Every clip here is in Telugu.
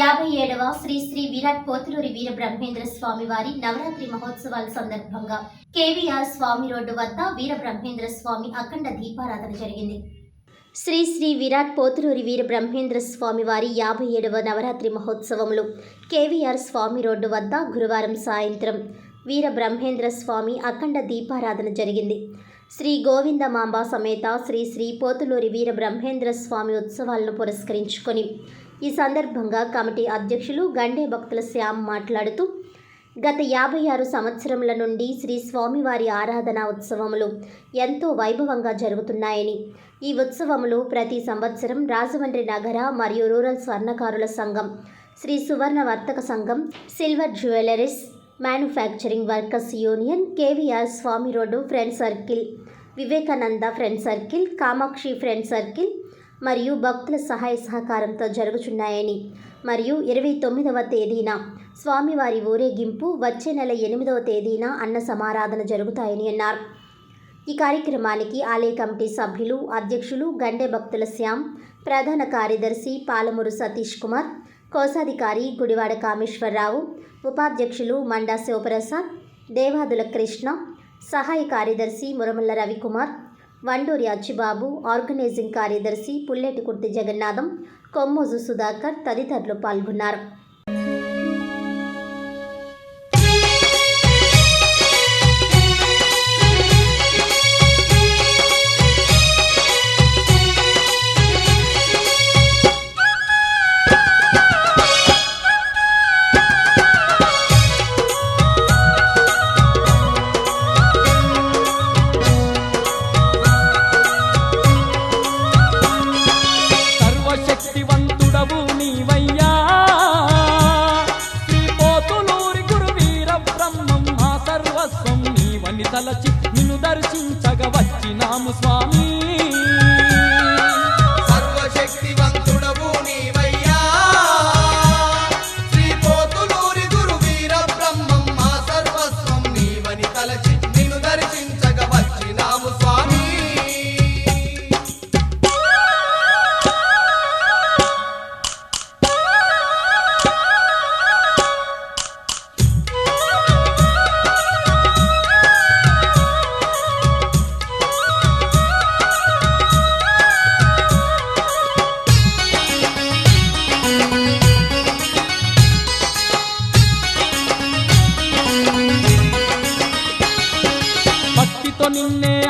యాభై ఏడవ శ్రీ శ్రీ విరాట్ పోతులూరి వీర బ్రహ్మేంద్ర స్వామి వారి నవరాత్రి మహోత్సవాల సందర్భంగా కేవీఆర్ స్వామి రోడ్డు వద్ద వీర బ్రహ్మేంద్ర స్వామి అఖండ దీపారాధన జరిగింది. శ్రీ శ్రీ విరాట్ పోతులూరి వీర బ్రహ్మేంద్ర స్వామి వారి యాభై ఏడవ నవరాత్రి మహోత్సవంలో కేవీఆర్ స్వామి రోడ్డు వద్ద గురువారం సాయంత్రం వీర బ్రహ్మేంద్ర స్వామి అఖండ దీపారాధన జరిగింది. శ్రీ గోవిందమాంబ సమేత శ్రీ శ్రీ పోతులూరి వీర బ్రహ్మేంద్ర స్వామి ఉత్సవాలను పురస్కరించుకొని ఈ సందర్భంగా కమిటీ అధ్యక్షులు గండే భక్తుల శ్యామ్ మాట్లాడుతూ గత యాభై ఆరు సంవత్సరముల నుండి శ్రీ స్వామివారి ఆరాధన ఉత్సవములు ఎంతో వైభవంగా జరుగుతున్నాయని ఈ ఉత్సవములు ప్రతి సంవత్సరం రాజమండ్రి నగర మరియు రూరల్ స్వర్ణకారుల సంఘం Shri Suvarna Vartaka Sangham silver jewelleries manufacturing workers union KVR Swamy road friend circle Vivekananda friend circle Kamakshi friend circle మరియు భక్తుల సహాయ సహకారంతో జరుగుచున్నాయని. మరియు ఇరవై తొమ్మిదవ తేదీన స్వామివారి ఊరేగింపు వచ్చే నెల ఎనిమిదవ తేదీన అన్న సమారాధన జరుగుతాయని అన్నారు. ఈ కార్యక్రమానికి ఆలయ కమిటీ సభ్యులు అధ్యక్షులు గండే భక్తుల శ్యామ్ ప్రధాన కార్యదర్శి పాలమూరు సతీష్ కుమార్ కోశాధికారి గుడివాడ కామేశ్వరరావు ఉపాధ్యక్షులు మండా శివప్రసాద్ దేవాదుల కృష్ణ సహాయ కార్యదర్శి మురమల్ల రవికుమార్ వండూరి అచ్చిబాబు ఆర్గనైజింగ్ కార్యదర్శి పుల్లెటికుర్తి జగన్నాథం కొమ్మోజు సుధాకర్ తదితరులు పాల్గొన్నారు.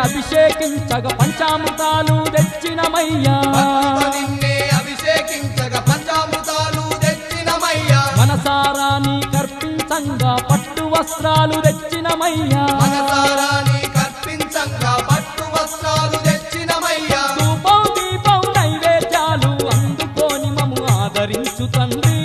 అభిషేకించగ పంచామృతాలు తెచ్చినమయ్యా. అభిషేకించగ పంచామృతాలు తెచ్చినమయ్యా. మనసారా నీ కర్పించంగా పట్టు వస్త్రాలు తెచ్చినమయ్యా. మనసారా నీ కర్పించంగా పట్టు వస్త్రాలు తెచ్చినమయ్యా. దీపం నైవేద్యాలు అందుకోని మము ఆదరించు తండ్రి.